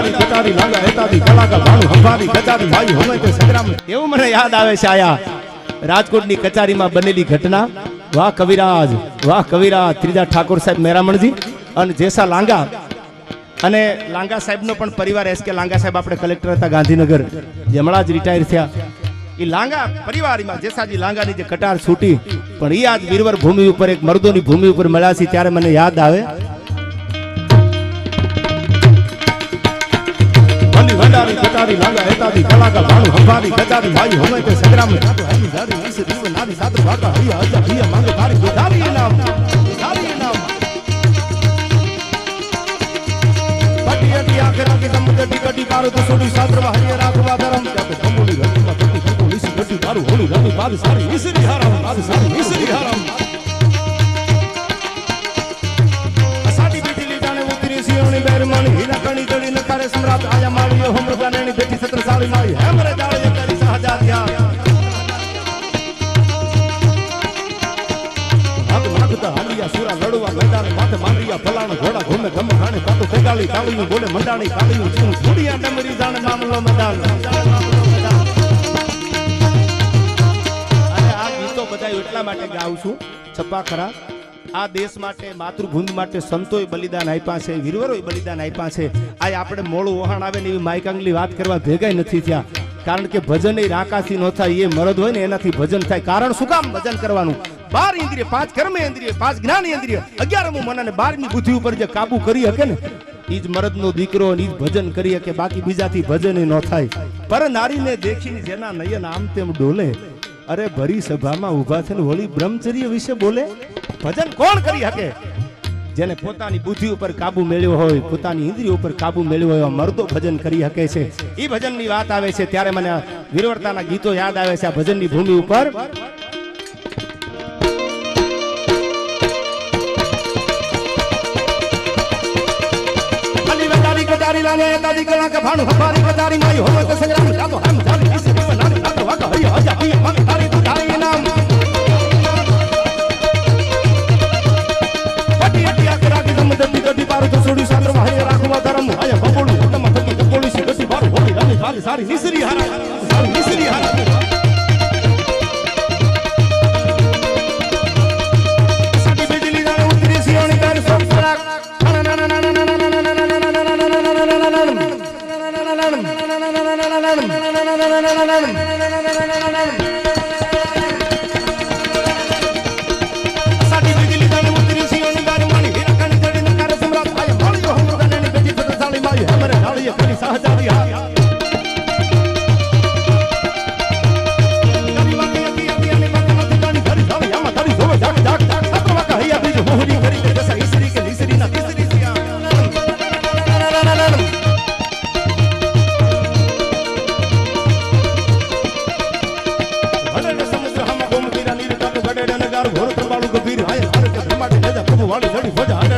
ભંડારી કટારી લાંગા હેતાદી કલાકા ભાણુ હંભારી કચારી ભાઈ હમે તે સંગ્રામ. એવું મને યાદ આવે છે આયા. રાજકોટની કચારીમાં બનેલી ઘટના. વાહ કવિરાજ વાહ કવિરાજ, ત્રીજા ઠાકોર સાહેબ મેરામણજી અને જેસા લાંગા. અને લાંગા સાહેબનો પણ પરિવાર એસ કે લાંગા સાહેબ આપણે કલેક્ટર હતા ગાંધીનગર. હમણાં જ રિટાયર થયા. એ લાંગા પરિવારમાં જેસાજી લાંગાની જે કટાર છૂટી, પણ એ આજ વીરવર ભૂમિ ઉપર, એક મર્દોની ભૂમિ ઉપર મળ્યા છે ત્યારે મને યાદ આવે. ભંડારી કટારી લાંગા હેતાદી કલાકાર ભાણુ, હંભારી કચારી ભાઈ, હમે તે સંગ્રામ જાતો હરી જારી ઈસ દીવ નારી સાત્ર ભાગા હૈયા હજા હૈયા માંગે તારી ગોધારી નામ ગોધારી નામ પટી અટી આખે રાખી સમુદ્ર ટી કટી કારો તો સોડી સાત્ર હૈયા રાખવા ધરમ. જાતો કંબોલી રતીમાં તટી કંબો લીસી ગટી તારું હોળી રતી બાદ સારી, ઈસરી, હારામ બાદ સારી, ઈસરી, હારામ. સાડી બીજલી જાણે ઉતરી માથે માંડ્યા ફલાણ ઘોડા ઘૂમે ગમ ખાણે પાતો તેગાળી કાળીયું બોલે અને આ ગીતો એટલા માટે ગાઉં છું, છપ્પા ખરા. આ દેશ માટે, માતૃભૂમિ માટે સંતોએ બલિદાન આપ્યા છે વીરવરોએ બલિદાન આપ્યા છે. આ આપણે મોડું વહાણ આવે ને એવી માયકાંગલી વાત કરવા ભેગાય નથી થયા. કારણ કે ભજન એ રાકાથી ન થાય, એ મરદ હોય ને એનાથી ભજન થાય. કારણ શું કામ ભજન કરવાનું? બાર ઇન્દ્રિય, પાંચ કર્મ ઇન્દ્રિય, પાંચ જ્ઞાન ઇન્દ્રિય. અગિયારમું મન અને બારમી બુદ્ધિ ઉપર જે કાબુ કરી શકે ને એ જ મરદનો દીકરો અને એ ભજન કરી શકે બાકી બીજાથી ભજન ન થાય. પર નારીને દેખીને જેના નયન આમ તેમ ડોલે, અરે ભરી સભામાં ઊભા થઈને વળી બ્રહ્મચર્ય વિશે બોલે? ભજન કોણ કરી શકે? જેને પોતાની બુદ્ધિ ઉપર કાબુ મેળવ્યો હોય, પોતાની ઇન્દ્રિયો ઉપર કાબુ મેળવ્યો હોય મરદો ભજન કરી શકે છે. એ ભજનની વાત આવે છે, ત્યારે મને વિરવર્તાના ગીતો યાદ આવે છે આ ભજનની ભૂમિ ઉપર. અલી ટી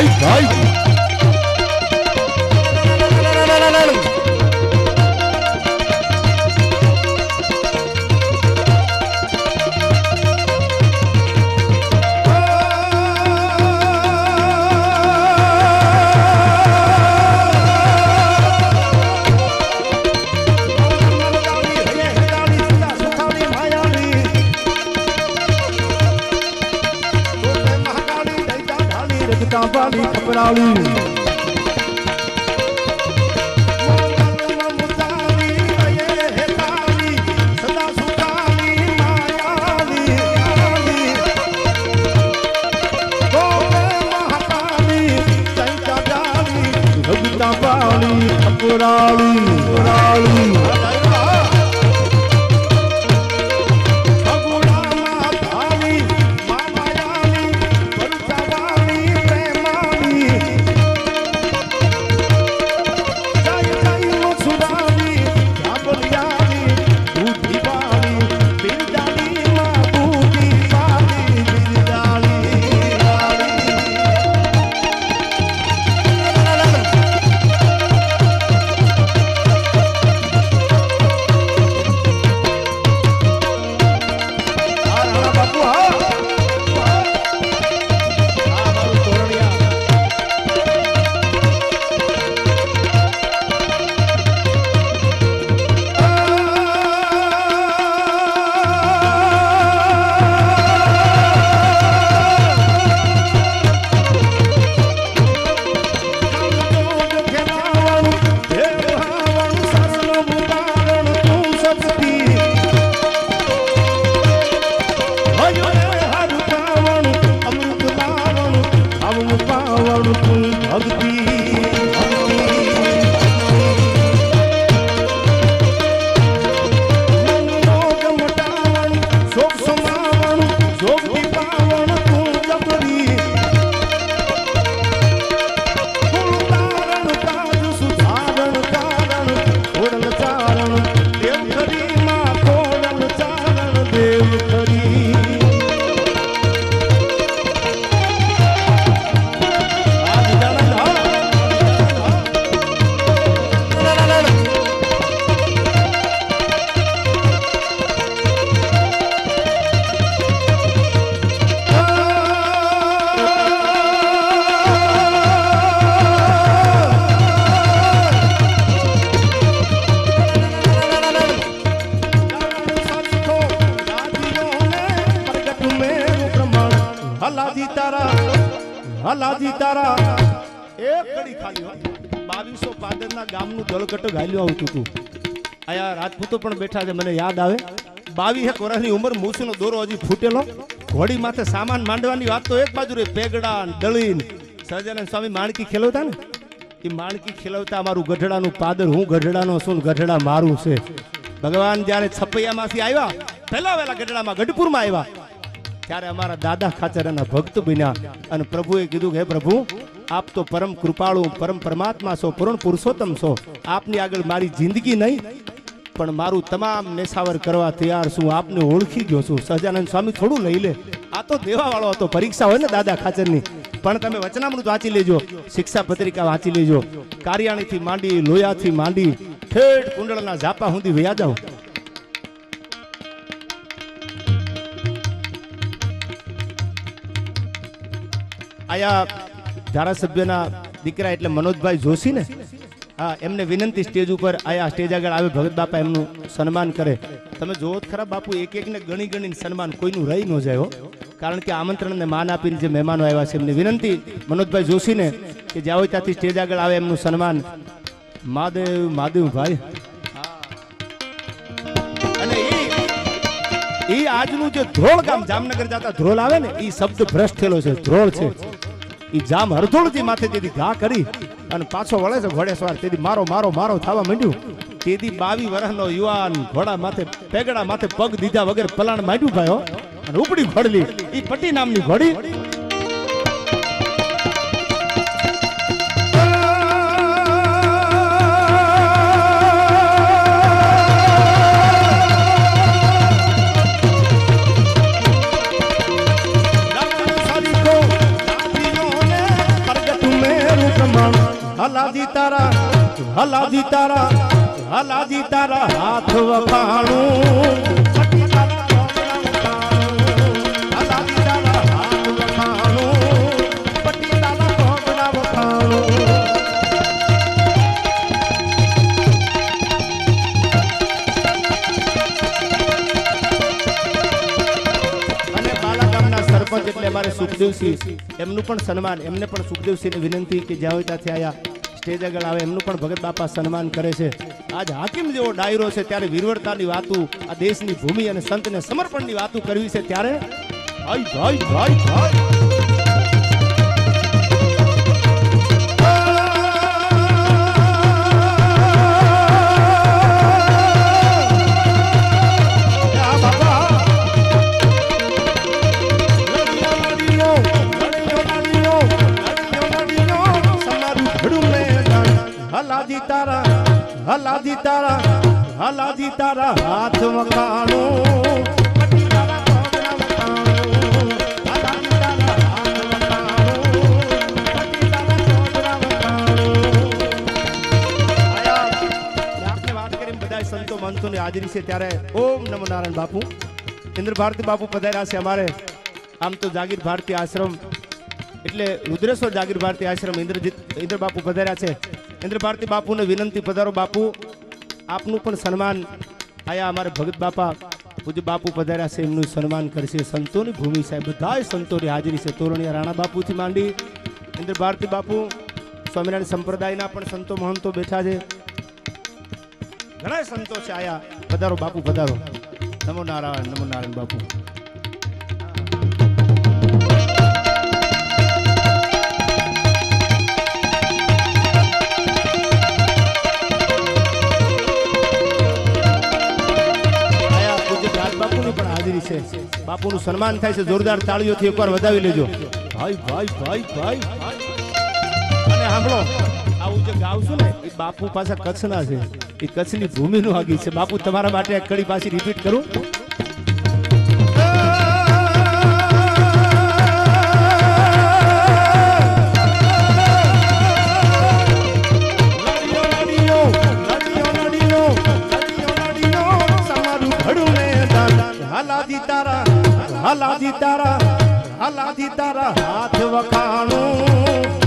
ભાઈ ભાઈ ભાઈ વાલી કડી ખાલી બાવીસો પાદરના ગામનું દળકટ ગાલ્યું આવતું હતું. અહીંયા રાજપૂતો પણ બેઠા છે, મને યાદ આવે. બાવીસ વર્ષની ઉંમર મૂછનો દોરો હજી ફૂટેલો. ઘોડી માથે સામાન માંડવાની વાત તો એક બાજુ રે પેગડા દળીન. સહજાનંદ સ્વામી માણકી ખેલવતા ને? એ માણકી ખેલવતા અમારું ગઢડાનું પાદર, હું ગઢડાનો છું ગઢડા મારું છે. ભગવાન જ્યારે છપૈયામાંથી આવ્યા, પહેલા વહેલા ગઢડામાં ગઢપુરમાં આવ્યા. ત્યારે અમારા દાદા ખાચર એના ભક્ત બન્યા અને પ્રભુએ કીધું કે, હે પ્રભુ, આપ તો પરમ કૃપાળુ, પરમ પરમાત્મા છો, પૂર્ણ પુરુષોત્તમ છો. આપની આગળ મારી જિંદગી નહીં, પણ મારું તમામ નેસાવર કરવા તૈયાર છું. આપને ઓળખી ગયો છું. સહજાનંદ સ્વામી થોડું લઈ લે. આ તો દેવાવાળો હતો, પરીક્ષા હોય ને દાદા ખાચરની. પણ તમે વચનામૃત વાંચી લેજો, શિક્ષા પત્રિકા વાંચી લેજો. કારિયાણીથી માંડી, લોયાથી માંડી, ઠેઠ કુંડળના ઝાપા સુધી વયા જાઓ. આયા ધારાસભ્યના દીકરા એટલે મનોજભાઈ જોશી ને હા, એમને વિનંતી સ્ટેજ ઉપર આયા સ્ટેજ આગળ આવે, ભગત બાપા એમનું સન્માન કરે. તમે જુઓ ખરા બાપુ એક એકને ગણી ગણીને સન્માન કોઈનું રહી ન જાય કારણ કે આમંત્રણને માન આપીને જે મહેમાનો આવ્યા છે, એમની વિનંતી મનોજભાઈ જોશીને કે જ્યાં હોય ત્યાંથી સ્ટેજ આગળ આવે એમનું સન્માન. મહાદેવ, મહાદેવભાઈ. અને ઈ આજનું જે ધ્રોળ ગામ જામનગર જતા ધ્રોળ આવે ને એ શબ્દ ભ્રષ્ટ થયેલો છે, ધ્રોળ છે. ઈ જામ હરધોળથી માથે તેથી ઘા કરી અને પાછો વળે છે ઘોડે સવાર તેથી મારો મારો મારો થવા માંડ્યું. તેથી બાવી વર્ષનો યુવાન ઘોડા માથે, પેગડા માથે પગ દીધા વગર પલાણ માંડ્યું ભાઈ અને ઉપડી ઘોડલી. એ પટ્ટી નામની ઘોડી હલાજી તારા હલાજી તારા હાથ વખાણું. એટલે અમારે સુખદેવસિંહ. એમનું પણ સન્માન, એમને પણ સુખદેવસિંહની વિનંતી કે જ્યાં હોય ત્યાંથી આયા. સ્ટેજ આગળ આવે, એમનું પણ ભગત બાપા સન્માન કરે છે. આજ હાકીમ જેવો ડાયરો છે, ત્યારે વીરવરતાની વાતું, આ દેશની ભૂમિ અને સંતને સમર્પણની વાતો કરવી છે ત્યારે. ભાઈ ભાઈ ભાઈ ભાઈ. મંતોની હાજરી છે ત્યારે ઓમ નમો બાપુ ઇન્દ્ર બાપુ પધાર્યા છે અમારે આમ તો જાગીર ભારતી આશ્રમ એટલે રુદ્રેશ્વર જાગીર ભારતી આશ્રમ ઇન્દ્રજીત ઇન્દ્ર બાપુ પધાર્યા છે. ઇન્દ્ર ભારતી બાપુને વિનંતી પધારો, બાપુ. આપનું પણ સન્માન આયા અમારે ભગત બાપા પૂજ્ય બાપુ પધાર્યા છે, એમનું સન્માન કરશે. સંતોની ભૂમિ સાહેબ, બધાય સંતોની હાજરી છે. તોરણીયા રાણા બાપુથી માંડી ઇન્દ્ર ભારતી બાપુ, સ્વામિનારાયણ સંપ્રદાયના પણ સંતો મહંતો બેઠા છે. ઘણા સંતો છે આયા. પધારો બાપુ, પધારો. નમો નારાયણ નમો નારાયણ બાપુ. હાજરી છે. બાપુનું સન્માન થાય છે. જોરદાર તાળીઓથી એકવાર વધાવી લેજો. ભાઈ ભાઈ ભાઈ ભાઈ. અને સાંભળો આવું જે ગાવશું ને એ બાપુ પાછા કચ્છના છે. એ કચ્છની ભૂમિનું આગી છે. બાપુ તમારા માટે કડી પાછી રિપીટ કરું. હલાજી તારા હલાજી તારા હાથ વખાણું.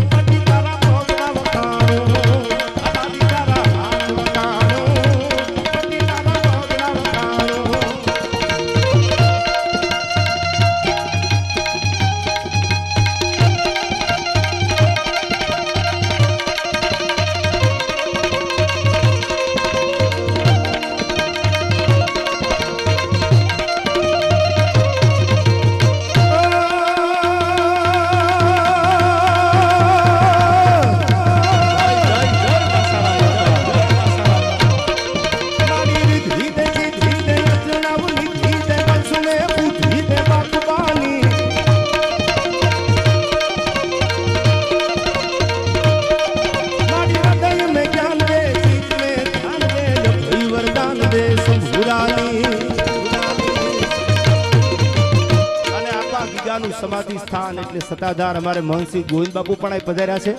સત્તાધાર અમારે મહનસિંહ ગોવિંદ બાપુ પણ અહીં પધાર્યા છે.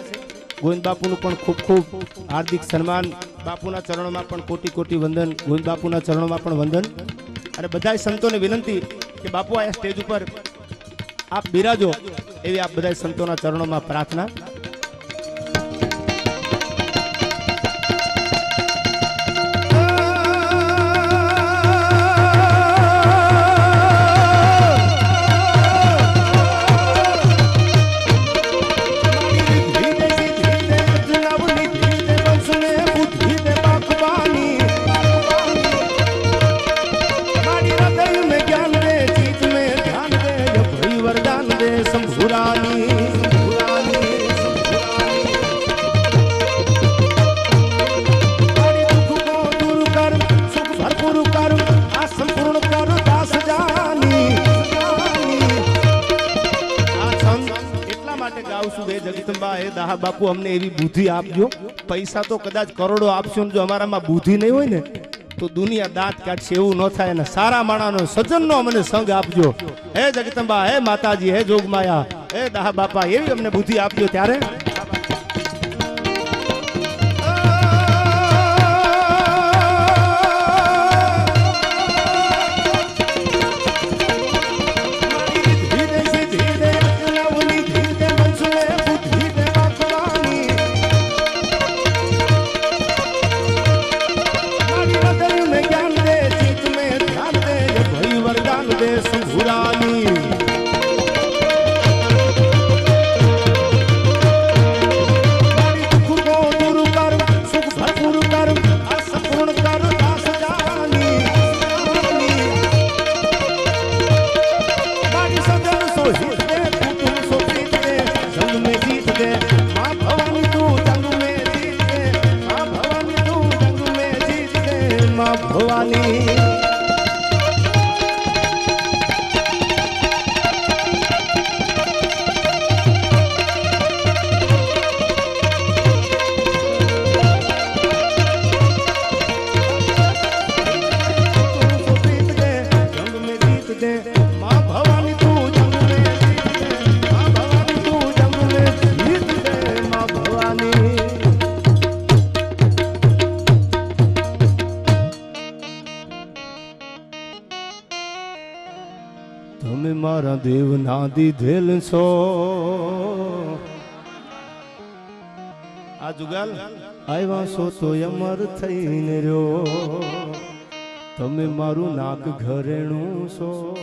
ગોવિંદ બાપુનું પણ ખૂબ ખૂબ હાર્દિક સન્માન. બાપુના ચરણોમાં પણ કોટી કોટી વંદન ગોવિંદ બાપુના ચરણોમાં પણ વંદન. અને બધા સંતોને વિનંતી કે બાપુ આ સ્ટેજ ઉપર આપ બિરાજો એવી આપ બધા સંતોના ચરણોમાં પ્રાર્થના. બાપુ અમને એવી બુદ્ધિ આપજો. પૈસા તો કદાચ કરોડો આપશો જો અમારામાં બુદ્ધિ નહીં હોય ને, તો દુનિયા દાંત કાઢશે એવું ન થાય અને સારા માણાનો સજ્જનનો અમને સંગ આપજો. હે જગતંબા, હે માતાજી, હે જોગમાયા, હે દાહા બાપા એવી અમને બુદ્ધિ આપજો ત્યારે. મારા દેવ ના દીધેલ છો. આ જુગાલ? આવ્યા છો તો અમર થઈને રહ્યો. તમે મારું નાક ઘરેણું છો.